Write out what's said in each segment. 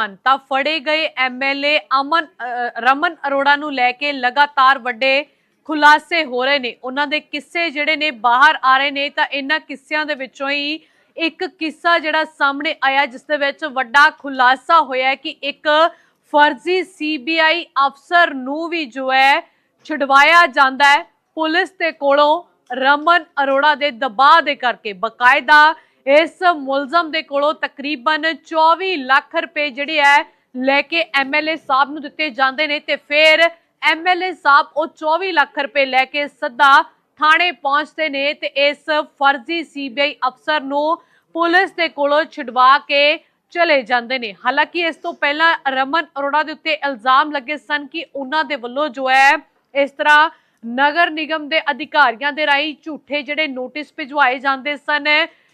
ਹਨ। ਤਾਂ ਫੜੇ ਗਏ ਐਮਐਲਏ ਅਮਨ ਰਮਨ ਅਰੋੜਾ ਨੂੰ ਲੈ ਕੇ ਲਗਾਤਾਰ ਵੱਡੇ ਖੁਲਾਸੇ ਹੋ ਰਹੇ ਨੇ। ਉਹਨਾਂ ਦੇ ਕਿੱਸੇ ਜਿਹੜੇ ਨੇ ਬਾਹਰ ਆ ਰਹੇ ਨੇ, ਤਾਂ ਇਹਨਾਂ ਕਿੱਸਿਆਂ ਦੇ ਵਿੱਚੋਂ ਹੀ ਇੱਕ ਕਿੱਸਾ ਜਿਹੜਾ ਸਾਹਮਣੇ ਆਇਆ, ਜਿਸ ਦੇ ਵਿੱਚ ਵੱਡਾ ਖੁਲਾਸਾ ਹੋਇਆ ਕਿ ਇੱਕ ਫਰਜ਼ੀ ਸੀਬੀਆਈ ਅਫਸਰ ਨੂੰ ਵੀ ਜੋ ਹੈ ਛੁਡਵਾਇਆ ਜਾਂਦਾ ਹੈ। ਪੁਲਿਸ ਦੇ ਕੋਲੋਂ ਰਮਨ ਅਰੋੜਾ ਦੇ ਦਬਾਅ ਦੇ ਕਰਕੇ ਬਕਾਇਦਾ ਇਸ ਮੁਲਜ਼ਮ ਦੇ ਕੋਲੋਂ ਤਕਰੀਬਨ 24 ਲੱਖ ਰੁਪਏ ਜਿਹੜੇ ਹੈ ਲੈ ਕੇ ਐਮਐਲਏ ਸਾਹਿਬ ਨੂੰ ਦਿੱਤੇ ਜਾਂਦੇ ਨੇ ਤੇ ਫਿਰ ਐਮਐਲਏ ਸਾਹਿਬ ਉਹ 24 ਲੱਖ ਰੁਪਏ ਲੈ ਕੇ ਸਿੱਧਾ ਥਾਣੇ ਪਹੁੰਚਦੇ ਨੇ ਤੇ ਇਸ ਫਰਜ਼ੀ ਸੀਬੀਆਈ ਅਫਸਰ ਨੂੰ ਪੁਲਿਸ ਦੇ ਕੋਲੋਂ ਛਡਵਾ ਕੇ ਚਲੇ ਜਾਂਦੇ ਨੇ। ਹਾਲਾਂਕਿ ਇਸ ਤੋਂ ਪਹਿਲਾਂ ਰਮਨ ਅਰੋੜਾ ਦੇ ਉੱਤੇ ਇਲਜ਼ਾਮ ਲੱਗੇ ਸਨ ਕਿ ਉਹਨਾਂ ਦੇ ਵੱਲੋਂ ਜੋ ਹੈ ਇਸ ਤਰ੍ਹਾਂ ਨਗਰ ਨਿਗਮ ਦੇ ਅਧਿਕਾਰੀਆਂ ਦੇ ਰਾਹੀਂ ਝੂਠੇ ਜਿਹੜੇ ਨੋਟਿਸ ਭਿਜਵਾਏ ਜਾਂਦੇ ਸਨ।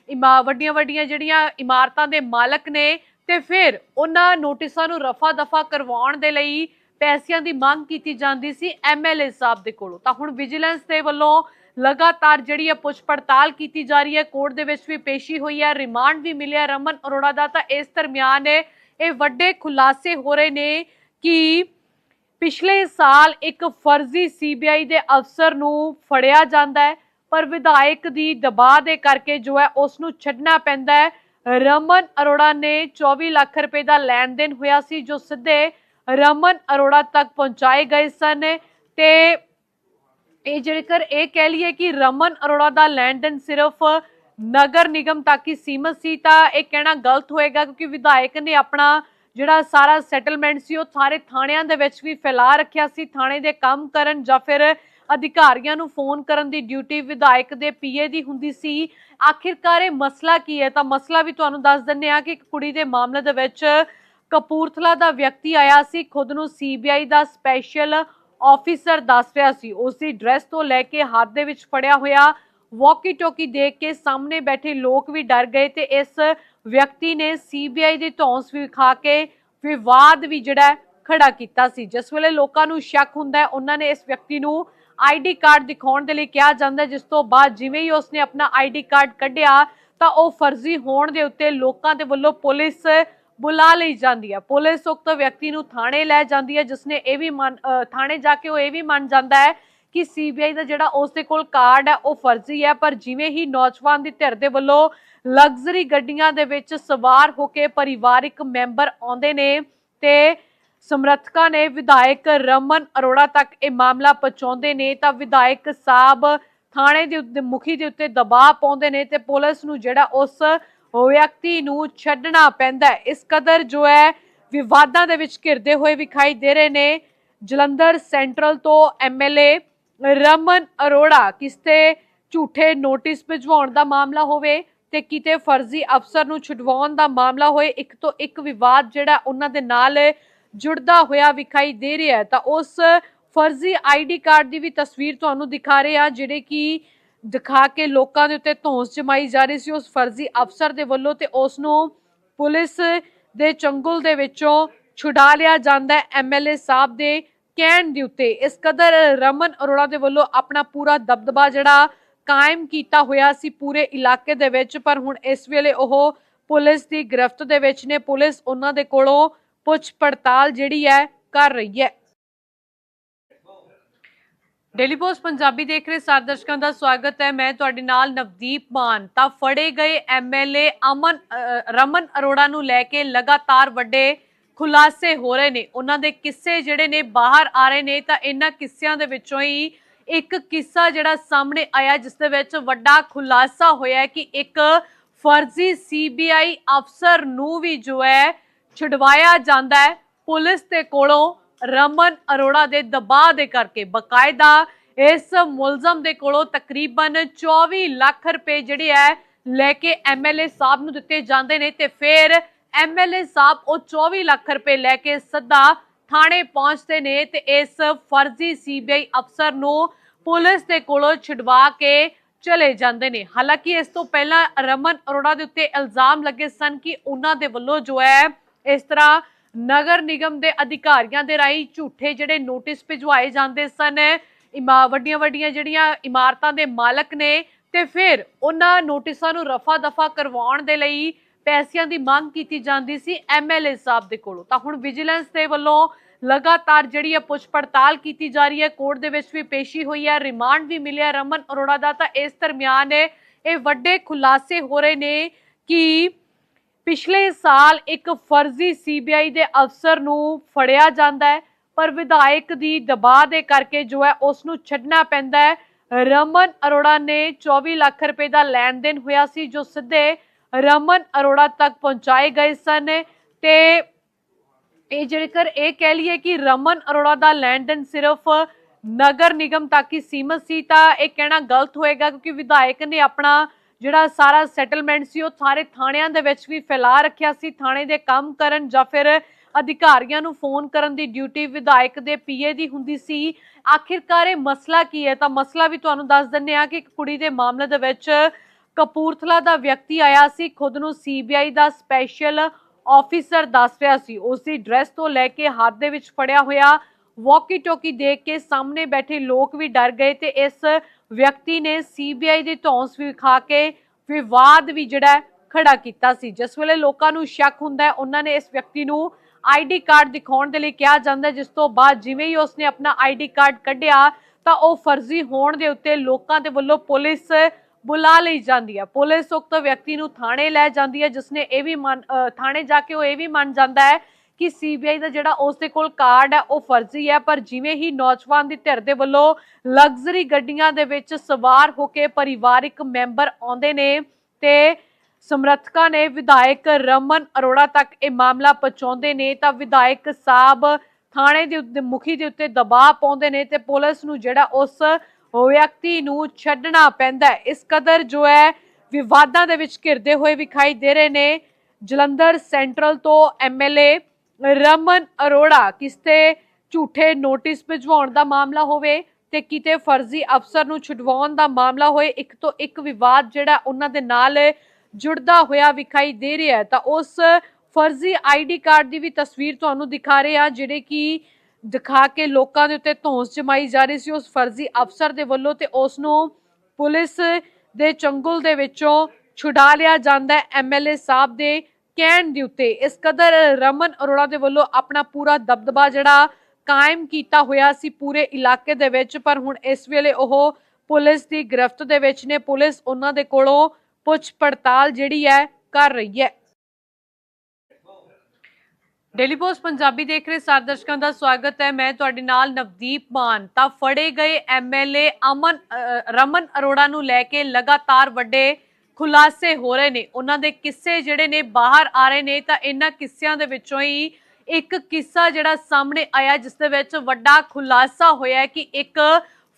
ਇਮਾ ਵੱਡੀਆਂ ਵੱਡੀਆਂ ਜਿਹੜੀਆਂ ਇਮਾਰਤਾਂ ਦੇ ਮਾਲਕ ਨੇ ਤੇ ਫਿਰ ਉਹਨਾਂ ਨੋਟਿਸਾਂ ਨੂੰ ਰਫਾ ਦਫਾ ਕਰਵਾਉਣ ਦੇ ਲਈ ਪੈਸਿਆਂ ਦੀ ਮੰਗ ਕੀਤੀ ਜਾਂਦੀ ਸੀ ਐਮਐਲਏ ਸਾਹਿਬ ਦੇ ਕੋਲੋਂ। ਤਾਂ ਹੁਣ ਵਿਜੀਲੈਂਸ ਦੇ ਵੱਲੋਂ ਲਗਾਤਾਰ ਜਿਹੜੀ ਹੈ ਪੁੱਛ ਪੜਤਾਲ ਕੀਤੀ ਜਾ ਰਹੀ ਹੈ, ਕੋਰਟ ਦੇ ਵਿੱਚ ਵੀ ਪੇਸ਼ੀ ਹੋਈ ਹੈ, ਰਿਮਾਂਡ ਵੀ ਮਿਲਿਆ ਰਮਨ ਅਰੋੜਾ ਦਾ, ਤਾਂ ਇਸ ਦਰਮਿਆਨ ਇਹ ਵੱਡੇ ਖੁਲਾਸੇ ਹੋ ਰਹੇ ਨੇ ਕਿ ਪਿਛਲੇ ਸਾਲ ਇੱਕ ਫਰਜ਼ੀ ਸੀਬੀਆਈ ਦੇ ਅਫਸਰ ਨੂੰ ਫੜਿਆ ਜਾਂਦਾ ਹੈ। ਪਰ ਵਿਧਾਇਕ ਦੀ ਦਬਾਅ ਦੇ ਕਰਕੇ ਜੋ ਹੈ ਉਸ ਨੂੰ ਛੱਡਣਾ ਪੈਂਦਾ ਹੈ। ਰਮਨ ਅਰੋੜਾ ਨੇ 24 ਲੱਖ ਰੁਪਏ ਦਾ ਲੈਣ ਦੇਣ ਹੋਇਆ ਸੀ, ਜੋ ਸਿੱਧੇ ਰਮਨ ਅਰੋੜਾ ਤੱਕ ਪਹੁੰਚਾਏ ਗਏ ਸਨ ਤੇ ਇਹ ਜੇਕਰ ਇਹ ਕਹਿ ਲਈਏ ਕਿ ਰਮਨ ਅਰੋੜਾ ਦਾ ਲੈਣ ਦੇਣ ਸਿਰਫ ਨਗਰ ਨਿਗਮ ਤੱਕ ਹੀ ਸੀਮਤ ਸੀ, ਤਾਂ ਇਹ ਕਹਿਣਾ ਗਲਤ ਹੋਏਗਾ, ਕਿਉਂਕਿ ਵਿਧਾਇਕ ਨੇ ਆਪਣਾ ਜਿਹੜਾ ਸਾਰਾ ਸੈਟਲਮੈਂਟ ਸੀ, ਉਹ ਸਾਰੇ ਥਾਣਿਆਂ ਦੇ ਵਿੱਚ ਵੀ ਫੈਲਾ ਰੱਖਿਆ ਸੀ, ਥਾਣੇ ਦੇ ਕੰਮ ਕਰਨ ਜਾਂ ਫਿਰ ਅਧਿਕਾਰੀਆਂ ਨੂੰ ਫੋਨ ਕਰਨ ਦੀ ਡਿਊਟੀ ਵਿਧਾਇਕ ਦੇ ਪੀਏ ਦੀ ਹੁੰਦੀ ਸੀ। ਆਖਿਰਕਾਰ ਇਹ ਮਸਲਾ ਕੀ ਹੈ? ਤਾਂ ਮਸਲਾ ਵੀ ਤੁਹਾਨੂੰ ਦੱਸ ਦਿੰਨੇ ਆ ਕਿ ਇੱਕ ਕੁੜੀ ਦੇ ਮਾਮਲੇ ਦੇ ਵਿੱਚ ਕਪੂਰਥਲਾ ਦਾ ਵਿਅਕਤੀ ਆਇਆ ਸੀ। ਖੁਦ ਨੂੰ ਸੀਬੀਆਈ ਦਾ ਸਪੈਸ਼ਲ ਆਫੀਸਰ ਦੱਸ ਰਿਹਾ ਸੀ। ਉਸ ਦੀ ਡਰੈਸ ਤੋਂ ਲੈ ਕੇ ਹੱਥ ਦੇ ਵਿੱਚ ਫੜਿਆ ਹੋਇਆ ਵਾਕੀ ਟੋਕੀ ਦੇਖ ਕੇ ਸਾਹਮਣੇ ਬੈਠੇ ਲੋਕ ਵੀ ਡਰ ਗਏ ਤੇ ਇਸ ਵਿਅਕਤੀ ਨੇ ਸੀਬੀਆਈ ਦੀ ਧੌਂਸ ਵੀ ਖਾ ਕੇ ਵਿਵਾਦ ਵੀ ਜਿਹੜਾ ਖੜਾ ਕੀਤਾ ਸੀ। ਜਿਸ ਵੇਲੇ ਲੋਕਾਂ ਨੂੰ ਸ਼ੱਕ ਹੁੰਦਾ ਹੈ, ਉਹਨਾਂ ਨੇ ਇਸ ਵਿਅਕਤੀ ਨੂੰ ਆਈਡੀ ਕਾਰਡ ਦਿਖਾਉਣ ਦੇ ਲਈ ਕਿਹਾ ਜਾਂਦਾ ਜਿਸ ਤੋਂ ਬਾਅਦ ਜਿਵੇਂ ਹੀ ਉਸਨੇ ਆਪਣਾ ਆਈਡੀ ਕਾਰਡ ਕੱਢਿਆ, ਤਾਂ ਉਹ ਫਰਜ਼ੀ ਹੋਣ ਦੇ ਉੱਤੇ ਲੋਕਾਂ ਦੇ ਵੱਲੋਂ ਪੁਲਿਸ ਬੁਲਾ ਲਈ ਜਾਂਦੀ ਹੈ। ਪੁਲਿਸ ਉਕਤ ਵਿਅਕਤੀ ਨੂੰ ਥਾਣੇ ਲੈ ਜਾਂਦੀ ਹੈ, ਜਿਸਨੇ ਇਹ ਵੀ ਮੰਨ- ਥਾਣੇ ਜਾ ਕੇ ਉਹ ਇਹ ਵੀ ਮੰਨ ਜਾਂਦਾ ਹੈ ਕਿ ਸੀਬੀਆਈ ਦਾ ਜਿਹੜਾ ਉਸ ਦੇ ਕੋਲ ਕਾਰਡ ਹੈ, ਉਹ ਫਰਜ਼ੀ ਹੈ, ਪਰ ਜਿਵੇਂ ਹੀ ਨੌਜਵਾਨ ਦੀ ਧਿਰ ਦੇ ਵੱਲੋਂ ਲਗਜ਼ਰੀ ਗੱਡੀਆਂ ਦੇ ਵਿੱਚ ਸਵਾਰ ਹੋ ਕੇ ਪਰਿਵਾਰਿਕ ਮੈਂਬਰ ਆਉਂਦੇ ਨੇ ਤੇ ਸਮਰਥਕਾਂ ਨੇ ਵਿਧਾਇਕ ਰਮਨ ਅਰੋੜਾ ਤੱਕ ਇਹ ਮਾਮਲਾ ਪਹੁੰਚਾਉਂਦੇ ਨੇ ਤਾਂ ਵਿਧਾਇਕ ਸਾਹਿਬ ਥਾਣੇ ਦੇ ਮੁਖੀ ਦੇ ਉੱਤੇ ਦਬਾਅ ਪਾਉਂਦੇ ਨੇ ਤੇ ਪੁਲਿਸ ਨੂੰ ਜਿਹੜਾ ਉਸ ਵਿਅਕਤੀ ਨੂੰ ਛੱਡਣਾ ਪੈਂਦਾ ਇਸ ਕਦਰ ਜੋ ਹੈ, ਵਿਵਾਦਾਂ ਦੇ ਵਿੱਚ ਘਿਰਦੇ ਹੋਏ ਵਿਖਾਈ ਦੇ ਰਹੇ ਨੇ ਜਲੰਧਰ ਸੈਂਟਰਲ ਤੋਂ ਐਮਐਲਏ ਰਮਨ ਅਰੋੜਾ। ਕਿਸਤੇ ਝੂਠੇ ਨੋਟਿਸ ਭਿਜਵਾਉਣ ਦਾ ਮਾਮਲਾ ਹੋਵੇ ਤੇ ਕਿਤੇ ਫਰਜ਼ੀ ਅਫਸਰ ਨੂੰ ਛੁਡਵਾਉਣ ਦਾ ਮਾਮਲਾ ਹੋਏ, ਇੱਕ ਤੋਂ ਇੱਕ ਵਿਵਾਦ ਜਿਹੜਾ ਉਹਨਾਂ ਦੇ ਨਾਲ ਜੁੜਦਾ ਹੋਇਆ ਵਿਖਾਈ ਦੇ ਰਿਹਾ ਤਾਂ ਉਸ ਫਰਜ਼ੀ ਆਈਡੀ ਕਾਰਡ ਦੀ ਵੀ ਤਸਵੀਰ ਤੁਹਾਨੂੰ ਦਿਖਾ ਰਹੇ ਆ ਜਿਹੜੇ ਕਿ ਦਿਖਾ ਕੇ ਲੋਕਾਂ ਦੇ ਉੱਤੇ ਧੌਂਸ ਜਮਾਈ ਜਾ ਰਹੀ ਸੀ ਉਸ ਫਰਜ਼ੀ ਅਫਸਰ ਦੇ ਵੱਲੋਂ ਤੇ ਉਸ ਨੂੰ ਪੁਲਿਸ ਦੇ ਚੰਗੁਲ ਦੇ ਵਿੱਚੋਂ ਛੁਡਾ ਲਿਆ ਜਾਂਦਾ ਹੈ ਐਮਐਲਏ ਸਾਹਿਬ ਦੇ ਕਹਿਣ ਦੇ ਉੱਤੇ। ਇਸ ਕਦਰ ਰਮਨ ਅਰੋੜਾ ਦੇ ਵੱਲੋਂ ਆਪਣਾ ਪੂਰਾ ਦਬਦਬਾ ਜਿਹੜਾ ਕਾਇਮ ਕੀਤਾ ਹੋਇਆ ਸੀ ਪੂਰੇ ਇਲਾਕੇ ਦੇ ਵਿੱਚ, ਪਰ ਹੁਣ ਇਸ ਵੇਲੇ ਉਹ ਪੁਲਿਸ ਦੀ ਗ੍ਰਿਫਤ ਦੇ ਵਿੱਚ ਨੇ। ਪੁਲਿਸ ਉਹਨਾਂ ਦੇ ਕੋਲੋਂ ਪੁੱਛ ਪੜਤਾਲ ਜਿਹੜੀ ਹੈ ਕਰ ਰਹੀ ਹੈ। ਡੇਲੀ ਪੋਸਟ ਪੰਜਾਬੀ ਦੇਖ ਰਹੇ ਸਾਰੇ ਦਰਸ਼ਕਾਂ ਦਾ ਸਵਾਗਤ ਹੈ। ਮੈਂ ਤੁਹਾਡੇ ਨਾਲ ਨਵਦੀਪ ਮਾਨ। ਤਾਂ ਫੜੇ ਗਏ ਐਮਐਲਏ ਅਮਨ ਰਮਨ ਅਰੋੜਾ ਨੂੰ ਲੈ ਕੇ ਲਗਾਤਾਰ ਵੱਡੇ ਖੁਲਾਸੇ ਹੋ ਰਹੇ ਨੇ। ਉਹਨਾਂ ਦੇ ਕਿੱਸੇ ਜਿਹੜੇ ਨੇ ਬਾਹਰ ਆ ਰਹੇ ਨੇ, ਤਾਂ ਇਹਨਾਂ ਕਿੱਸਿਆਂ ਦੇ ਵਿੱਚੋਂ ਹੀ ਇੱਕ ਕਿੱਸਾ ਜਿਹੜਾ ਸਾਹਮਣੇ ਆਇਆ, ਜਿਸ ਦੇ ਵਿੱਚ ਵੱਡਾ ਖੁਲਾਸਾ ਹੋਇਆ ਕਿ ਇੱਕ ਫਰਜ਼ੀ ਸੀਬੀਆਈ ਅਫਸਰ ਨੂੰ ਵੀ ਜੋ ਹੈ ਛੁਡਵਾਇਆ ਜਾਂਦਾ ਹੈ। ਪੁਲਿਸ ਦੇ ਕੋਲੋਂ ਰਮਨ ਅਰੋੜਾ ਦੇ ਦਬਾਅ ਦੇ ਕਰਕੇ ਬਕਾਇਦਾ ਇਸ ਮੁਲਜ਼ਮ ਦੇ ਕੋਲੋਂ ਤਕਰੀਬਨ 24 ਲੱਖ ਰੁਪਏ ਜਿਹੜੇ ਹੈ ਲੈ ਕੇ ਐਮਐਲਏ ਸਾਹਿਬ ਨੂੰ ਦਿੱਤੇ ਜਾਂਦੇ ਨੇ ਤੇ ਫਿਰ ਐਮਐਲਏ ਸਾਹਿਬ ਉਹ 24 ਲੱਖ ਰੁਪਏ ਲੈ ਕੇ ਸੱਦਾ ਥਾਣੇ ਪਹੁੰਚਦੇ ਨੇ ਤੇ ਇਸ ਫਰਜ਼ੀ ਸੀਬੀਆਈ ਅਫਸਰ ਨੂੰ ਪੁਲਿਸ ਦੇ ਕੋਲੋਂ ਛੁਡਵਾ ਕੇ ਚਲੇ ਜਾਂਦੇ ਨੇ। ਹਾਲਾਂਕਿ ਇਸ ਤੋਂ ਪਹਿਲਾਂ ਰਮਨ ਅਰੋੜਾ ਦੇ ਉੱਤੇ ਇਲਜ਼ਾਮ ਲੱਗੇ ਸਨ ਕਿ ਉਹਨਾਂ ਦੇ ਵੱਲੋਂ ਜੋ ਹੈ ਇਸ ਤਰ੍ਹਾਂ ਨਗਰ ਨਿਗਮ ਦੇ ਅਧਿਕਾਰੀਆਂ ਦੇ ਰਾਹੀਂ ਝੂਠੇ ਜਿਹੜੇ ਨੋਟਿਸ ਭਿਜਵਾਏ ਜਾਂਦੇ ਸਨ। ਇਮਾ, ਵੱਡੀਆਂ ਵੱਡੀਆਂ ਜਿਹੜੀਆਂ ਇਮਾਰਤਾਂ ਦੇ ਮਾਲਕ ਨੇ ਤੇ ਫਿਰ ਉਹਨਾਂ ਨੋਟਿਸਾਂ ਨੂੰ ਰਫਾ ਦਫਾ ਕਰਵਾਉਣ ਦੇ ਲਈ ਪੈਸਿਆਂ ਦੀ ਮੰਗ ਕੀਤੀ ਜਾਂਦੀ ਸੀ ਐਮਐਲਏ ਸਾਹਿਬ ਦੇ ਕੋਲੋਂ। ਤਾਂ ਹੁਣ ਵਿਜੀਲੈਂਸ ਦੇ ਵੱਲੋਂ ਲਗਾਤਾਰ ਜਿਹੜੀ ਹੈ ਪੁੱਛ ਪੜਤਾਲ ਕੀਤੀ ਜਾ ਰਹੀ ਹੈ, ਕੋਰਟ ਦੇ ਵਿੱਚ ਵੀ ਪੇਸ਼ੀ ਹੋਈ ਹੈ, ਰਿਮਾਂਡ ਵੀ ਮਿਲਿਆ ਰਮਨ ਅਰੋੜਾ ਦਾ। ਤਾਂ ਇਸ ਦਰਮਿਆਨ ਇਹ ਵੱਡੇ ਖੁਲਾਸੇ ਹੋ ਰਹੇ ਨੇ ਕਿ ਪਿਛਲੇ ਸਾਲ ਇੱਕ ਫਰਜ਼ੀ ਸੀਬੀਆਈ ਦੇ ਅਫਸਰ ਨੂੰ ਫੜਿਆ ਜਾਂਦਾ ਹੈ, ਪਰ ਵਿਧਾਇਕ ਦੀ ਦਬਾਅ ਦੇ ਕਰਕੇ ਜੋ ਹੈ ਉਸ ਨੂੰ ਛੱਡਣਾ ਪੈਂਦਾ ਹੈ। ਰਮਨ ਅਰੋੜਾ ਨੇ 24 ਲੱਖ ਰੁਪਏ ਦਾ ਲੈਣ ਦੇਣ ਹੋਇਆ ਸੀ, ਜੋ ਸਿੱਧੇ ਰਮਨ ਅਰੋੜਾ ਤੱਕ ਪਹੁੰਚਾਏ ਗਏ ਸਨ ਤੇ ਇਹ ਜੇਕਰ ਇਹ ਕਹਿ ਲਈਏ ਕਿ ਰਮਨ ਅਰੋੜਾ ਦਾ ਲੈਣ ਦੇਣ ਸਿਰਫ ਨਗਰ ਨਿਗਮ ਤੱਕ ਹੀ ਸੀਮਤ ਸੀ, ਤਾਂ ਇਹ ਕਹਿਣਾ ਗਲਤ ਹੋਏਗਾ, ਕਿਉਂਕਿ ਵਿਧਾਇਕ ਨੇ ਆਪਣਾ ਜਿਹੜਾ ਸਾਰਾ ਸੈਟਲਮੈਂਟ ਸੀ, ਉਹ ਸਾਰੇ ਥਾਣਿਆਂ ਦੇ ਵਿੱਚ ਵੀ ਫੈਲਾ ਰੱਖਿਆ ਸੀ, ਥਾਣੇ ਦੇ ਕੰਮ ਕਰਨ ਜਾਂ ਫਿਰ ਅਧਿਕਾਰੀਆਂ ਨੂੰ ਫੋਨ ਕਰਨ ਦੀ ਡਿਊਟੀ ਵਿਧਾਇਕ ਦੇ ਪੀਏ ਦੀ ਹੁੰਦੀ ਸੀ। ਆਖਿਰਕਾਰ ਇਹ ਮਸਲਾ ਕੀ ਹੈ? ਤਾਂ ਮਸਲਾ ਵੀ ਤੁਹਾਨੂੰ ਦੱਸ ਦਿੰਨੇ ਆ ਕਿ ਇੱਕ ਕੁੜੀ ਦੇ ਮਾਮਲੇ ਦੇ ਵਿੱਚ ਕਪੂਰਥਲਾ ਦਾ ਵਿਅਕਤੀ ਆਇਆ ਸੀ, ਖੁਦ ਨੂੰ ਸੀਬੀਆਈ ਦਾ ਸਪੈਸ਼ਲ ਆਫੀਸਰ ਦੱਸ ਰਿਹਾ ਸੀ। ਉਸ ਦੀ ਡਰੈਸ ਤੋਂ ਲੈ ਕੇ ਹੱਥ ਦੇ ਵਿੱਚ ਫੜਿਆ ਹੋਇਆ ਵਾਕੀ ਟੋਕੀ ਦੇਖ ਕੇ ਸਾਹਮਣੇ ਬੈਠੇ ਲੋਕ ਵੀ ਡਰ ਗਏ ਤੇ ਇਸ ਵਿਅਕਤੀ ਨੇ ਸੀਬੀਆਈ ਦੀ ਧੌਂਸ ਵਿਖਾ ਕੇ ਵਿਵਾਦ ਵੀ ਜਿਹੜਾ ਖੜਾ ਕੀਤਾ ਸੀ। ਜਿਸ ਵੇਲੇ ਲੋਕਾਂ ਨੂੰ ਸ਼ੱਕ ਹੁੰਦਾ ਉਹਨਾਂ ਨੇ ਇਸ ਵਿਅਕਤੀ ਨੂੰ ਆਈਡੀ ਕਾਰਡ ਦਿਖਾਉਣ ਦੇ ਲਈ ਕਿਹਾ ਜਾਂਦਾ ਜਿਸ ਤੋਂ ਬਾਅਦ ਜਿਵੇਂ ਹੀ ਉਸਨੇ ਆਪਣਾ ਆਈਡੀ ਕਾਰਡ ਕੱਢਿਆ, ਤਾਂ ਉਹ ਫਰਜ਼ੀ ਹੋਣ ਦੇ ਉੱਤੇ ਲੋਕਾਂ ਦੇ ਵੱਲੋਂ ਪੁਲਿਸ ਬੁਲਾ ਲਈ ਜਾਂਦੀ ਹੈ। ਪੁਲਿਸ ਉਕਤ ਵਿਅਕਤੀ ਨੂੰ ਥਾਣੇ ਲੈ ਜਾਂਦੀ ਹੈ ਜਿਸਨੇ ਇਹ ਵੀ ਮੰਨ- ਅਹ ਥਾਣੇ ਜਾ ਕੇ ਉਹ ਇਹ ਵੀ ਮੰਨ ਜਾਂਦਾ ਹੈ ਕਿ ਸੀਬੀਆਈ ਦਾ ਜਿਹੜਾ ਉਸ ਦੇ ਕੋਲ ਕਾਰਡ ਹੈ, ਉਹ ਫਰਜ਼ੀ ਹੈ, ਪਰ ਜਿਵੇਂ ਹੀ ਨੌਜਵਾਨ ਦੀ ਧਿਰ ਦੇ ਵੱਲੋਂ ਲਗਜ਼ਰੀ ਗੱਡੀਆਂ ਦੇ ਵਿੱਚ ਸਵਾਰ ਹੋ ਕੇ ਪਰਿਵਾਰਿਕ ਮੈਂਬਰ ਆਉਂਦੇ ਨੇ ਤੇ ਸਮਰਥਕਾਂ ਨੇ ਵਿਧਾਇਕ ਰਮਨ ਅਰੋੜਾ ਤੱਕ ਇਹ ਮਾਮਲਾ ਪਹੁੰਚਾਉਂਦੇ ਨੇ, ਤਾਂ ਵਿਧਾਇਕ ਸਾਹਿਬ ਥਾਣੇ ਦੇ ਮੁਖੀ ਦੇ ਉੱਤੇ ਦਬਾਅ ਪਾਉਂਦੇ ਨੇ ਤੇ ਪੁਲਿਸ ਨੂੰ ਜਿਹੜਾ ਉਸ ਵਿਅਕਤੀ ਨੂੰ ਛੱਡਣਾ ਪੈਂਦਾ ਇਸ ਕਦਰ ਜੋ ਹੈ, ਵਿਵਾਦਾਂ ਦੇ ਵਿੱਚ ਘਿਰਦੇ ਹੋਏ ਵਿਖਾਈ ਦੇ ਰਹੇ ਨੇ। ਜਲੰਧਰ ਸੈਂਟਰਲ ਤੋਂ ਐਮਐਲਏ ਰਮਨ ਅਰੋੜਾ, ਕਿਸਤੇ ਝੂਠੇ ਨੋਟਿਸ ਭਿਜਵਾਉਣ ਦਾ ਮਾਮਲਾ ਹੋਵੇ ਤੇ ਕਿਤੇ ਫਰਜ਼ੀ ਅਫਸਰ ਨੂੰ ਛੁਡਵਾਉਣ ਦਾ ਮਾਮਲਾ ਹੋਏ, ਇੱਕ ਤੋਂ ਇੱਕ ਵਿਵਾਦ ਜਿਹੜਾ ਉਹਨਾਂ ਦੇ ਨਾਲ ਜੁੜਦਾ ਹੋਇਆ ਵਿਖਾਈ ਦੇ ਰਿਹਾ ਤਾਂ ਉਸ ਫਰਜ਼ੀ ਆਈਡੀ ਕਾਰਡ ਦੀ ਵੀ ਤਸਵੀਰ ਤੁਹਾਨੂੰ ਦਿਖਾ ਰਹੇ ਆ ਜਿਹੜੇ ਕਿ ਦਿਖਾ ਕੇ ਲੋਕਾਂ ਦੇ ਉੱਤੇ ਧੌਂਸ ਜਮਾਈ ਜਾ ਰਹੀ ਸੀ ਉਸ ਫਰਜ਼ੀ ਅਫਸਰ ਦੇ ਵੱਲੋਂ ਤੇ ਉਸ ਨੂੰ ਪੁਲਿਸ ਦੇ ਚੰਗੁਲ ਦੇ ਵਿੱਚੋਂ ਛੁਡਾ ਲਿਆ ਜਾਂਦਾ ਹੈ। ਐਮਐਲਏ ਸਾਹਿਬ ਦੇ ਕਹਿਣ ਦੇ ਉੱਤੇ ਇਸ ਕਦਰ ਰਮਨ ਅਰੋੜਾ ਦੇ ਵੱਲੋਂ ਆਪਣਾ ਪੂਰਾ ਦਬਦਬਾ ਜਿਹੜਾ ਕਾਇਮ ਕੀਤਾ ਹੋਇਆ ਸੀ ਪੂਰੇ ਇਲਾਕੇ ਦੇ ਵਿੱਚ ਪਰ ਹੁਣ ਇਸ ਵੇਲੇ ਉਹ ਪੁਲਿਸ ਦੀ ਗ੍ਰਿਫਤ ਦੇ ਵਿੱਚ ਨੇ। ਪੁਲਿਸ ਉਹਨਾਂ ਦੇ ਕੋਲੋਂ ਪੁੱਛ ਪੜਤਾਲ ਜਿਹੜੀ ਹੈ ਕਰ ਰਹੀ ਹੈ। ਡੇਲੀ ਪੋਸਟ ਪੰਜਾਬੀ ਦੇਖ ਰਹੇ ਸਾਰੇ ਦਰਸ਼ਕਾਂ ਦਾ ਸਵਾਗਤ ਹੈ। ਮੈਂ ਤੁਹਾਡੇ ਨਾਲ ਨਵਦੀਪ ਮਾਨ। ਤਾਂ ਫੜੇ ਗਏ ਐਮਐਲਏ ਅਮਨ ਅ, ਰਮਨ ਅਰੋੜਾ ਨੂੰ ਲੈ ਕੇ ਲਗਾਤਾਰ ਵੱਡੇ ਖੁਲਾਸੇ ਹੋ ਰਹੇ ਨੇ। ਉਹਨਾਂ ਦੇ ਕਿੱਸੇ ਜਿਹੜੇ ਨੇ ਬਾਹਰ ਆ ਰਹੇ ਨੇ ਤਾਂ ਇਹਨਾਂ ਕਿੱਸਿਆਂ ਦੇ ਵਿੱਚੋਂ ਹੀ ਇੱਕ ਕਿੱਸਾ ਜਿਹੜਾ ਸਾਹਮਣੇ ਆਇਆ, ਜਿਸ ਦੇ ਵਿੱਚ ਵੱਡਾ ਖੁਲਾਸਾ ਹੋਇਆ ਕਿ ਇੱਕ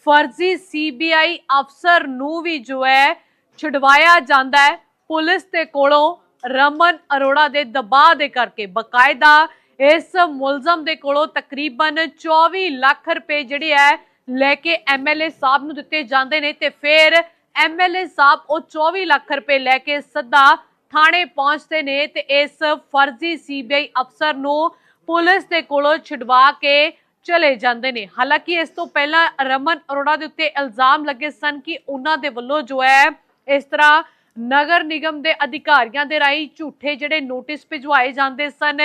ਫਰਜ਼ੀ ਸੀਬੀਆਈ ਅਫਸਰ ਨੂੰ ਵੀ ਜੋ ਹੈ ਛੁਡਵਾਇਆ ਜਾਂਦਾ ਹੈ। ਪੁਲਿਸ ਦੇ ਕੋਲੋਂ ਰਮਨ ਅਰੋੜਾ ਦੇ ਦਬਾਅ ਦੇ ਕਰਕੇ ਬਕਾਇਦਾ ਇਸ ਮੁਲਜ਼ਮ ਦੇ ਕੋਲੋਂ ਤਕਰੀਬਨ 24 ਲੱਖ ਰੁਪਏ ਜਿਹੜੇ ਹੈ ਲੈ ਕੇ ਐਮਐਲਏ ਸਾਹਿਬ ਨੂੰ ਦਿੱਤੇ ਜਾਂਦੇ ਨੇ ਤੇ ਫਿਰ ਐਮਐਲਏ ਸਾਹਿਬ ਉਹ 24 ਲੱਖ ਰੁਪਏ ਲੈ ਕੇ ਸੱਦਾ ਥਾਣੇ ਪਹੁੰਚਦੇ ਨੇ ਤੇ ਇਸ ਫਰਜ਼ੀ ਸੀਬੀਆਈ ਅਫਸਰ ਨੂੰ ਪੁਲਿਸ ਦੇ ਕੋਲੋਂ ਛੁਡਵਾ ਕੇ ਚਲੇ ਜਾਂਦੇ ਨੇ। ਹਾਲਾਂਕਿ ਇਸ ਤੋਂ ਪਹਿਲਾਂ ਰਮਨ ਅਰੋੜਾ ਦੇ ਉੱਤੇ ਇਲਜ਼ਾਮ ਲੱਗੇ ਸਨ ਕਿ ਉਹਨਾਂ ਦੇ ਵੱਲੋਂ ਜੋ ਹੈ ਇਸ ਤਰ੍ਹਾਂ ਨਗਰ ਨਿਗਮ ਦੇ ਅਧਿਕਾਰੀਆਂ ਦੇ ਰਾਹੀਂ ਝੂਠੇ ਜਿਹੜੇ ਨੋਟਿਸ ਭਿਜਵਾਏ ਜਾਂਦੇ ਸਨ,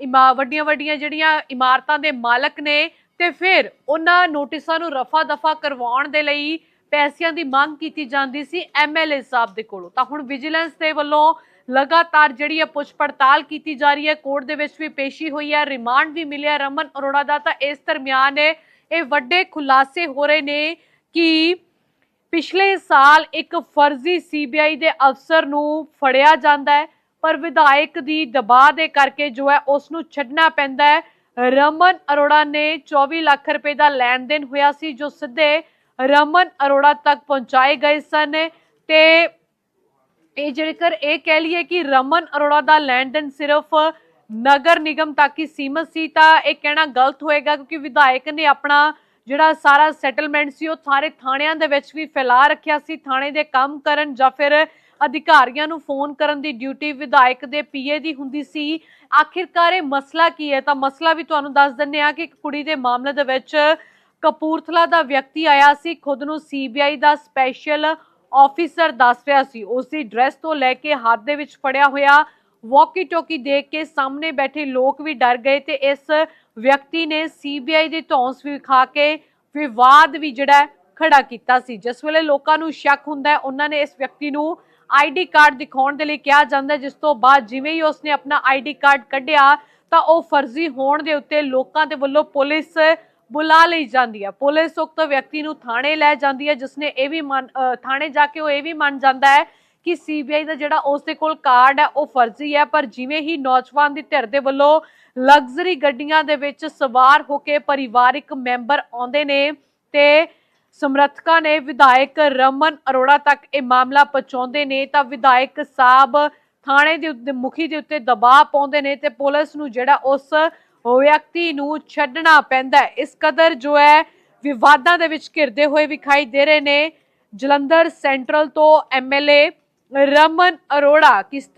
ਇਮਾ ਵੱਡੀਆਂ ਵੱਡੀਆਂ ਜਿਹੜੀਆਂ ਇਮਾਰਤਾਂ ਦੇ ਮਾਲਕ ਨੇ ਤੇ ਫਿਰ ਉਹਨਾਂ ਨੋਟਿਸਾਂ ਨੂੰ ਰਫਾ ਦਫਾ ਕਰਵਾਉਣ ਦੇ ਲਈ ਪੈਸਿਆਂ ਦੀ ਮੰਗ ਕੀਤੀ ਜਾਂਦੀ ਸੀ ਐਮਐਲਏ ਸਾਹਿਬ ਦੇ ਕੋਲੋਂ। ਤਾਂ ਹੁਣ ਵਿਜੀਲੈਂਸ ਦੇ ਵੱਲੋਂ ਲਗਾਤਾਰ ਜਿਹੜੀ ਹੈ ਪੁੱਛ ਪੜਤਾਲ ਕੀਤੀ ਜਾ ਰਹੀ ਹੈ, ਕੋਰਟ ਦੇ ਵਿੱਚ ਵੀ ਪੇਸ਼ੀ ਹੋਈ ਹੈ, ਰਿਮਾਂਡ ਵੀ ਮਿਲਿਆ ਰਮਨ ਅਰੋੜਾ ਦਾ। ਤਾਂ ਇਸ ਦਰਮਿਆਨ ਇਹ ਵੱਡੇ ਖੁਲਾਸੇ ਹੋ ਰਹੇ ਨੇ ਕਿ ਪਿਛਲੇ ਸਾਲ ਇੱਕ ਫਰਜ਼ੀ ਸੀਬੀਆਈ ਦੇ ਅਫਸਰ ਨੂੰ ਫੜਿਆ ਜਾਂਦਾ ਹੈ, ਪਰ ਵਿਧਾਇਕ ਦੀ ਦਬਾਅ ਦੇ ਕਰਕੇ ਜੋ ਹੈ ਉਸ ਨੂੰ ਛੱਡਣਾ ਪੈਂਦਾ ਹੈ। ਰਮਨ ਅਰੋੜਾ ਨੇ 24 ਲੱਖ ਰੁਪਏ ਦਾ ਲੈਣ ਦੇਣ ਹੋਇਆ ਸੀ, ਜੋ ਸਿੱਧੇ ਰਮਨ ਅਰੋੜਾ ਤੱਕ ਪਹੁੰਚਾਏ ਗਏ ਸਨ ਤੇ ਇਹ ਜੇਕਰ ਇਹ ਕਹਿ ਲਈਏ ਕਿ ਰਮਨ ਅਰੋੜਾ ਦਾ ਲੈਣ ਦੇਣ ਸਿਰਫ ਨਗਰ ਨਿਗਮ ਤੱਕ ਹੀ ਸੀਮਤ ਸੀ, ਤਾਂ ਇਹ ਕਹਿਣਾ ਗਲਤ ਹੋਏਗਾ ਕਿਉਂਕਿ ਵਿਧਾਇਕ ਨੇ ਆਪਣਾ ਜਿਹੜਾ ਸਾਰਾ ਸੈਟਲਮੈਂਟ ਸੀ, ਉਹ ਸਾਰੇ ਥਾਣਿਆਂ ਦੇ ਵਿੱਚ ਵੀ ਫੈਲਾ ਰੱਖਿਆ ਸੀ, ਥਾਣੇ ਦੇ ਕੰਮ ਕਰਨ ਜਾਂ ਫਿਰ ਅਧਿਕਾਰੀਆਂ ਨੂੰ ਫੋਨ ਕਰਨ ਦੀ ਡਿਊਟੀ ਵਿਧਾਇਕ ਦੇ ਪੀਏ ਦੀ ਹੁੰਦੀ ਸੀ। ਆਖਿਰਕਾਰ ਇਹ ਮਸਲਾ ਕੀ ਹੈ? ਤਾਂ ਮਸਲਾ ਵੀ ਤੁਹਾਨੂੰ ਦੱਸ ਦਿੰਨੇ ਆ ਕਿ ਇੱਕ ਕੁੜੀ ਦੇ ਮਾਮਲੇ ਦੇ ਵਿੱਚ ਕਪੂਰਥਲਾ ਦਾ ਵਿਅਕਤੀ ਆਇਆ ਸੀ, ਖੁਦ ਨੂੰ ਸੀਬੀਆਈ ਦਾ ਸਪੈਸ਼ਲ ਆਫੀਸਰ ਦੱਸ ਰਿਹਾ ਸੀ। ਉਸ ਦੀ ਡਰੈਸ ਤੋਂ ਲੈ ਕੇ ਹੱਥ ਦੇ ਵਿੱਚ ਫੜਿਆ ਹੋਇਆ ਵਾਕੀ ਟੋਕੀ ਦੇਖ ਕੇ ਸਾਹਮਣੇ ਬੈਠੇ ਲੋਕ ਵੀ ਡਰ ਗਏ ਤੇ ਇਸ ਵਿਅਕਤੀ ਨੇ ਸੀਬੀਆਈ ਦੀ ਧੌਂਸ ਵਿਖਾ ਕੇ ਵਿਵਾਦ ਵੀ ਜਿਹੜਾ ਖੜਾ ਕੀਤਾ ਸੀ। ਜਿਸ ਵੇਲੇ ਲੋਕਾਂ ਨੂੰ ਸ਼ੱਕ ਹੁੰਦਾ ਉਹਨਾਂ ਨੇ ਇਸ ਵਿਅਕਤੀ ਨੂੰ ਆਈਡੀ ਕਾਰਡ ਦਿਖਾਉਣ ਦੇ ਲਈ ਕਿਹਾ ਜਾਂਦਾ ਜਿਸ ਤੋਂ ਬਾਅਦ ਜਿਵੇਂ ਹੀ ਉਸਨੇ ਆਪਣਾ ਆਈਡੀ ਕਾਰਡ ਕੱਢਿਆ ਤਾਂ ਉਹ ਫਰਜ਼ੀ ਹੋਣ ਦੇ ਉੱਤੇ ਲੋਕਾਂ ਦੇ ਵੱਲੋਂ ਪੁਲਿਸ ਬੁਲਾ ਲਈ ਜਾਂਦੀ ਹੈ। ਪੁਲਿਸ ਉਕਤ ਵਿਅਕਤੀ ਨੂੰ ਥਾਣੇ ਲੈ ਜਾਂਦੀ ਹੈ, ਜਿਸਨੇ ਇਹ ਵੀ ਮੰਨ ਥਾਣੇ ਜਾ ਕੇ ਉਹ ਇਹ ਵੀ ਮੰਨ ਜਾਂਦਾ ਹੈ ਕਿ ਸੀਬੀਆਈ ਦਾ ਜਿਹੜਾ ਉਸ ਦੇ ਕੋਲ ਕਾਰਡ ਹੈ, ਉਹ ਫਰਜ਼ੀ ਹੈ, ਪਰ ਜਿਵੇਂ ਹੀ ਨੌਜਵਾਨ ਦੀ ਧਿਰ ਦੇ ਵੱਲੋਂ ਲਗਜ਼ਰੀ ਗੱਡੀਆਂ ਦੇ ਵਿੱਚ ਸਵਾਰ ਹੋ ਕੇ ਪਰਿਵਾਰਿਕ ਮੈਂਬਰ ਆਉਂਦੇ ਨੇ ਤੇ ਸਮਰਥਕਾਂ ਨੇ ਵਿਧਾਇਕ ਰਮਨ ਅਰੋੜਾ ਤੱਕ ਇਹ ਮਾਮਲਾ ਪਹੁੰਚਾਉਂਦੇ ਨੇ, ਤਾਂ ਵਿਧਾਇਕ ਸਾਹਿਬ ਥਾਣੇ ਦੇ ਮੁਖੀ ਦੇ ਉੱਤੇ ਦਬਾਅ ਪਾਉਂਦੇ ਨੇ ਤੇ ਪੁਲਿਸ ਨੂੰ ਜਿਹੜਾ ਉਸ ਵਿਅਕਤੀ ਨੂੰ ਛੱਡਣਾ ਪੈਂਦਾ ਇਸ ਕਦਰ ਜੋ ਹੈ, ਵਿਵਾਦਾਂ ਦੇ ਵਿੱਚ ਘਿਰਦੇ ਹੋਏ ਵਿਖਾਈ ਦੇ ਰਹੇ ਨੇ। ਜਲੰਧਰ ਸੈਂਟਰਲ ਤੋਂ ਐਮਐਲਏ ਰਮਨ ਅਰੋੜਾ, ਕਿਸ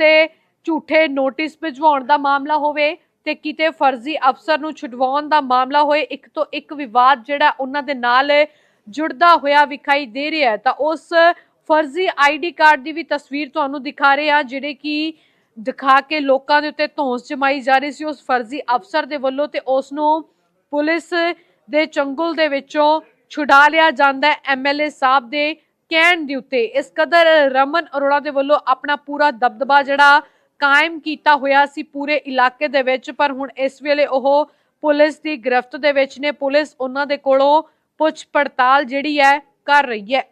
ਝੂਠੇ ਨੋਟਿਸ ਭਿਜਵਾਉਣ ਦਾ ਮਾਮਲਾ ਹੋਵੇ ਤੇ ਕਿਤੇ ਫਰਜ਼ੀ ਅਫਸਰ ਨੂੰ ਛੁਡਵਾਉਣ ਦਾ ਮਾਮਲਾ ਹੋਏ, ਇੱਕ ਤੋਂ ਇੱਕ ਵਿਵਾਦ ਜਿਹੜਾ ਉਹਨਾਂ ਦੇ ਨਾਲ ਜੁੜਦਾ ਹੋਇਆ ਵਿਖਾਈ ਦੇ ਰਿਹਾ ਤਾਂ ਉਸ ਫਰਜ਼ੀ ਆਈਡੀ ਕਾਰਡ ਦੀ ਵੀ ਤਸਵੀਰ ਤੁਹਾਨੂੰ ਦਿਖਾ ਰਹੇ ਆ ਜਿਹੜੇ ਕਿ ਦਿਖਾ ਕੇ ਲੋਕਾਂ ਦੇ ਉੱਤੇ ਧੌਂਸ ਜਮਾਈ ਜਾ ਰਹੀ ਸੀ। ਉਸ ਫਰਜ਼ੀ ਅਫਸਰ ਦੇ ਵੱਲੋਂ ਤੇ ਉਸ ਨੂੰ ਪੁਲਿਸ ਦੇ ਚੰਗੁਲ ਦੇ ਵਿੱਚੋਂ ਛੁਡਾ ਲਿਆ ਜਾਂਦਾ ਹੈ। ਐਮਐਲਏ ਸਾਹਿਬ ਦੇ ਕਹਿਣ ਦੇ ਉੱਤੇ ਇਸ ਕਦਰ ਰਮਨ ਅਰੋੜਾ ਦੇ ਵੱਲੋਂ ਆਪਣਾ ਪੂਰਾ ਦਬਦਬਾ ਜਿਹੜਾ ਕਾਇਮ ਕੀਤਾ ਹੋਇਆ ਸੀ ਪੂਰੇ ਇਲਾਕੇ ਦੇ ਵਿੱਚ, ਪਰ ਹੁਣ ਇਸ ਵੇਲੇ ਉਹ ਪੁਲਿਸ ਦੀ ਗ੍ਰਿਫਤ ਦੇ ਵਿੱਚ ਨੇ। ਪੁਲਿਸ ਉਹਨਾਂ ਦੇ ਕੋਲੋਂ ਪੁੱਛ ਪੜਤਾਲ ਜਿਹੜੀ ਹੈ ਕਰ ਰਹੀ ਹੈ।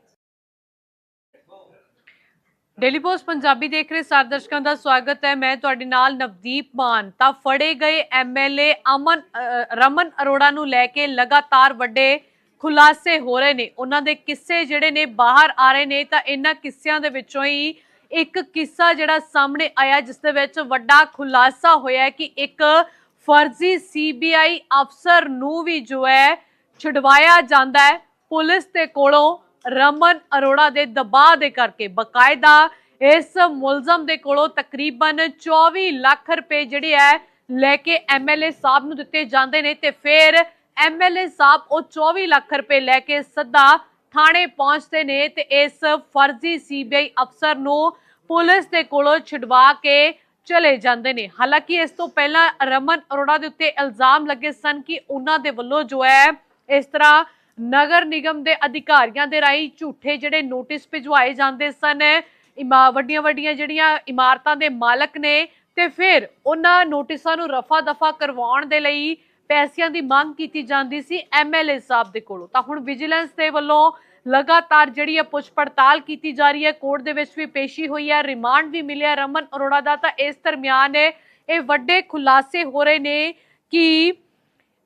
ਡੇਲੀ ਪੋਸਟ ਪੰਜਾਬੀ ਦੇਖ ਰਹੇ ਸਾਰੇ ਦਰਸ਼ਕਾਂ ਦਾ ਸਵਾਗਤ ਹੈ। ਮੈਂ ਤੁਹਾਡੇ ਨਾਲ ਨਵਦੀਪ ਮਾਨ। ਤਾਂ ਫੜੇ ਗਏ ਐਮਐਲਏ ਅਮਨ ਰਮਨ ਅਰੋੜਾ ਨੂੰ ਲੈ ਕੇ ਲਗਾਤਾਰ ਵੱਡੇ ਖੁਲਾਸੇ ਹੋ ਰਹੇ ਨੇ। ਉਹਨਾਂ ਦੇ ਕਿੱਸੇ ਜਿਹੜੇ ਨੇ ਬਾਹਰ ਆ ਰਹੇ ਨੇ, ਤਾਂ ਇਹਨਾਂ ਕਿੱਸਿਆਂ ਦੇ ਵਿੱਚੋਂ ਹੀ ਇੱਕ ਕਿੱਸਾ ਜਿਹੜਾ ਸਾਹਮਣੇ ਆਇਆ, ਜਿਸ ਦੇ ਵਿੱਚ ਵੱਡਾ ਖੁਲਾਸਾ ਹੋਇਆ ਕਿ ਇੱਕ ਫਰਜ਼ੀ ਸੀਬੀਆਈ ਅਫਸਰ ਨੂੰ ਵੀ ਜੋ ਹੈ, ਛੁਡਵਾਇਆ ਜਾਂਦਾ ਹੈ। ਪੁਲਿਸ ਦੇ ਕੋਲੋਂ ਰਮਨ ਅਰੋੜਾ ਦੇ ਦਬਾਅ ਦੇ ਕਰਕੇ ਬਕਾਇਦਾ ਇਸ ਮੁਲਜ਼ਮ ਦੇ ਕੋਲੋਂ ਤਕਰੀਬਨ 24 ਲੱਖ ਰੁਪਏ ਜਿਹੜੇ ਹੈ ਲੈ ਕੇ ਐਮਐਲਏ ਸਾਹਿਬ ਨੂੰ ਦਿੱਤੇ ਜਾਂਦੇ ਨੇ ਤੇ ਫਿਰ ਐਮਐਲਏ ਸਾਹਿਬ ਉਹ 24 ਲੱਖ ਰੁਪਏ ਲੈ ਕੇ ਸਿੱਧਾ ਥਾਣੇ ਪਹੁੰਚਦੇ ਨੇ ਤੇ ਇਸ ਫਰਜ਼ੀ ਸੀਬੀਆਈ ਅਫਸਰ ਨੂੰ ਪੁਲਿਸ ਦੇ ਕੋਲੋਂ ਛਡਵਾ ਕੇ ਚਲੇ ਜਾਂਦੇ ਨੇ। ਹਾਲਾਂਕਿ ਇਸ ਤੋਂ ਪਹਿਲਾਂ ਰਮਨ ਅਰੋੜਾ ਦੇ ਉੱਤੇ ਇਲਜ਼ਾਮ ਲੱਗੇ ਸਨ ਕਿ ਉਹਨਾਂ ਦੇ ਵੱਲੋਂ ਜੋ ਹੈ ਇਸ ਤਰ੍ਹਾਂ ਨਗਰ ਨਿਗਮ ਦੇ ਅਧਿਕਾਰੀਆਂ ਦੇ ਰਾਹੀਂ ਝੂਠੇ ਜਿਹੜੇ ਨੋਟਿਸ ਭਿਜਵਾਏ ਜਾਂਦੇ ਸਨ। ਇਮਾ ਵੱਡੀਆਂ ਵੱਡੀਆਂ ਜਿਹੜੀਆਂ ਇਮਾਰਤਾਂ ਦੇ ਮਾਲਕ ਨੇ ਤੇ ਫਿਰ ਉਹਨਾਂ ਨੋਟਿਸਾਂ ਨੂੰ ਰਫਾ ਦਫਾ ਕਰਵਾਉਣ ਦੇ ਲਈ ਪੈਸਿਆਂ ਦੀ ਮੰਗ ਕੀਤੀ ਜਾਂਦੀ ਸੀ ਐਮਐਲਏ ਸਾਹਿਬ ਦੇ ਕੋਲੋਂ। ਤਾਂ ਹੁਣ ਵਿਜੀਲੈਂਸ ਦੇ ਵੱਲੋਂ ਲਗਾਤਾਰ ਜਿਹੜੀ ਹੈ ਪੁੱਛ ਪੜਤਾਲ ਕੀਤੀ ਜਾ ਰਹੀ ਹੈ, ਕੋਰਟ ਦੇ ਵਿੱਚ ਵੀ ਪੇਸ਼ੀ ਹੋਈ ਹੈ, ਰਿਮਾਂਡ ਵੀ ਮਿਲਿਆ ਰਮਨ ਅਰੋੜਾ ਦਾ ਤਾਂ ਇਸ ਦਰਮਿਆਨ ਇਹ ਵੱਡੇ ਖੁਲਾਸੇ ਹੋ ਰਹੇ ਨੇ ਕਿ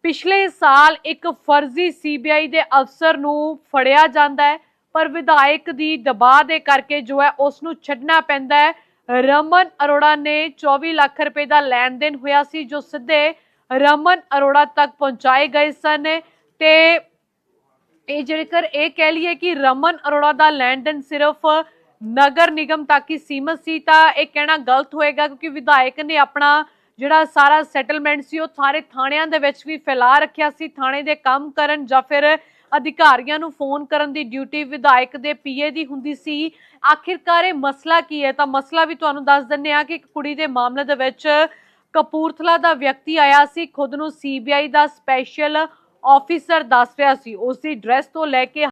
ਪਿਛਲੇ ਸਾਲ ਇੱਕ ਫਰਜ਼ੀ ਸੀਬੀਆਈ ਦੇ ਅਫਸਰ ਨੂੰ ਫੜਿਆ ਜਾਂਦਾ ਹੈ, ਪਰ ਵਿਧਾਇਕ ਦੀ ਦਬਾਅ ਦੇ ਕਰਕੇ ਜੋ ਹੈ ਉਸ ਨੂੰ ਛੱਡਣਾ ਪੈਂਦਾ ਹੈ। ਰਮਨ ਅਰੋੜਾ ਨੇ 24 ਲੱਖ ਰੁਪਏ ਦਾ ਲੈਣ ਦੇਣ ਹੋਇਆ ਸੀ, ਜੋ ਸਿੱਧੇ ਰਮਨ ਅਰੋੜਾ ਤੱਕ ਪਹੁੰਚਾਏ ਗਏ ਸਨ ਤੇ ਇਹ ਜੇਕਰ ਇਹ ਕਹਿ ਲਈਏ ਕਿ ਰਮਨ ਅਰੋੜਾ ਦਾ ਲੈਣ ਦੇਣ ਸਿਰਫ ਨਗਰ ਨਿਗਮ ਤੱਕ ਹੀ ਸੀਮਤ ਸੀ, ਤਾਂ ਇਹ ਕਹਿਣਾ ਗਲਤ ਹੋਏਗਾ, ਕਿਉਂਕਿ ਵਿਧਾਇਕ ਨੇ ਆਪਣਾ ਜਿਹੜਾ ਸਾਰਾ ਸੈਟਲਮੈਂਟ ਸੀ, ਉਹ ਸਾਰੇ ਥਾਣਿਆਂ ਦੇ ਵਿੱਚ ਵੀ ਫੈਲਾ ਰੱਖਿਆ ਸੀ, ਥਾਣੇ ਦੇ ਕੰਮ ਕਰਨ ਜਾਂ ਫਿਰ ਅਧਿਕਾਰੀਆਂ ਨੂੰ ਫੋਨ ਕਰਨ ਦੀ ਡਿਊਟੀ ਵਿਧਾਇਕ ਦੇ ਪੀਏ ਦੀ ਹੁੰਦੀ ਸੀ। ਆਖਿਰਕਾਰ ਇਹ ਮਸਲਾ ਕੀ ਹੈ? ਤਾਂ ਮਸਲਾ ਵੀ ਤੁਹਾਨੂੰ ਦੱਸ ਦਿੰਨੇ ਆ ਕਿ ਇੱਕ ਕੁੜੀ ਦੇ ਮਾਮਲੇ ਦੇ ਵਿੱਚ ਕਪੂਰਥਲਾ ਦਾ ਵਿਅਕਤੀ ਆਇਆ ਸੀ, ਖੁਦ ਨੂੰ ਸੀਬੀਆਈ ਦਾ ਸਪੈਸ਼ਲ ਆਫੀਸਰ ਦੱਸ ਰਿਹਾ ਸੀ। ਉਸ ਦੀ ਡਰੈਸ ਤੋਂ ਲੈ ਕੇ